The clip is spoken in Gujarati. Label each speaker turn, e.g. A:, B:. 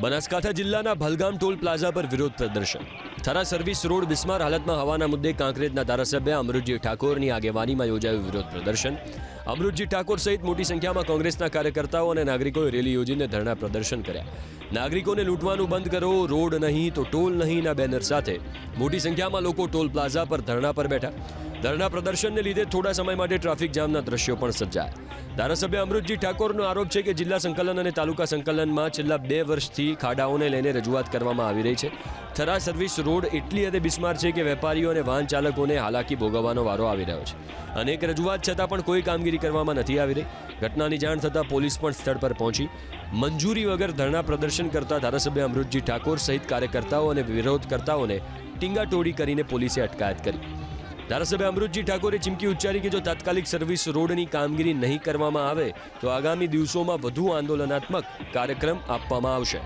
A: બનાસકાંઠા જિલ્લાના ભલગામ ટોલ પ્લાઝા પર વિરોધ પ્રદર્શન. થરા સર્વિસ રોડ બિસ્માર હાલતમાં હવાના મુદ્દે કાંકરેજના ધારાસભ્ય અમૃતજી ઠાકોરની આગેવાનીમાં યોજાયું વિરોધ પ્રદર્શન. અમૃતજી ઠાકોર સહિત મોટી સંખ્યામાં કોંગ્રેસના કાર્યકર્તાઓ અને નાગરિકોએ રેલી યોજીને ધરણા પ્રદર્શન કર્યા. નાગરિકોને લૂંટવાનું બંધ કરો, રોડ નહીં તો ટોલ નહીંના બેનર સાથે. મોટી સંખ્યામાં લોકો ટોલ પ્લાઝા પર ધરણા પર બેઠા. ધરણા પ્રદર્શનને લીધે થોડા સમય માટે ટ્રાફિક જામના દ્રશ્યો પણ સર્જાયા. ધારાસભ્ય અમૃતજી ઠાકોરનો આરોપ છે કે જિલ્લા સંકલન અને તાલુકા સંકલનમાં છેલ્લા બે વર્ષથી ખાડાઓને લઈને રજૂઆત કરવામાં આવી રહી છે. થરા સર્વિસ રોડ એટલી હદે બિસ્માર છે કે વેપારીઓ અને વાહન ચાલકોને હાલાકી ભોગવવાનો વારો આવી રહ્યો છે. અનેક રજૂઆત છતાં પણ કોઈ કામગીરી કરવામાં નથી આવી રહી. ઘટનાની જાણ થતાં પોલીસ પણ સ્થળ પર પહોંચી. મંજૂરી વગર ધરણા પ્રદર્શન કરતા ધારાસભ્ય અમૃતજી ઠાકોર સહિત કાર્યકર્તાઓ અને વિરોધકર્તાઓને ટીંગાટોળી કરીને પોલીસે અટકાયત કરી. ધારાસભ્ય અમૃતજી ઠાકોરે ચીમકી ઉચ્ચારી કે જો તાત્કાલિક સર્વિસ રોડની કામગીરી નહીં કરવામાં આવે, તો આગામી દિવસોમાં વધુ આંદોલનાત્મક કાર્યક્રમ આપવામાં આવશે.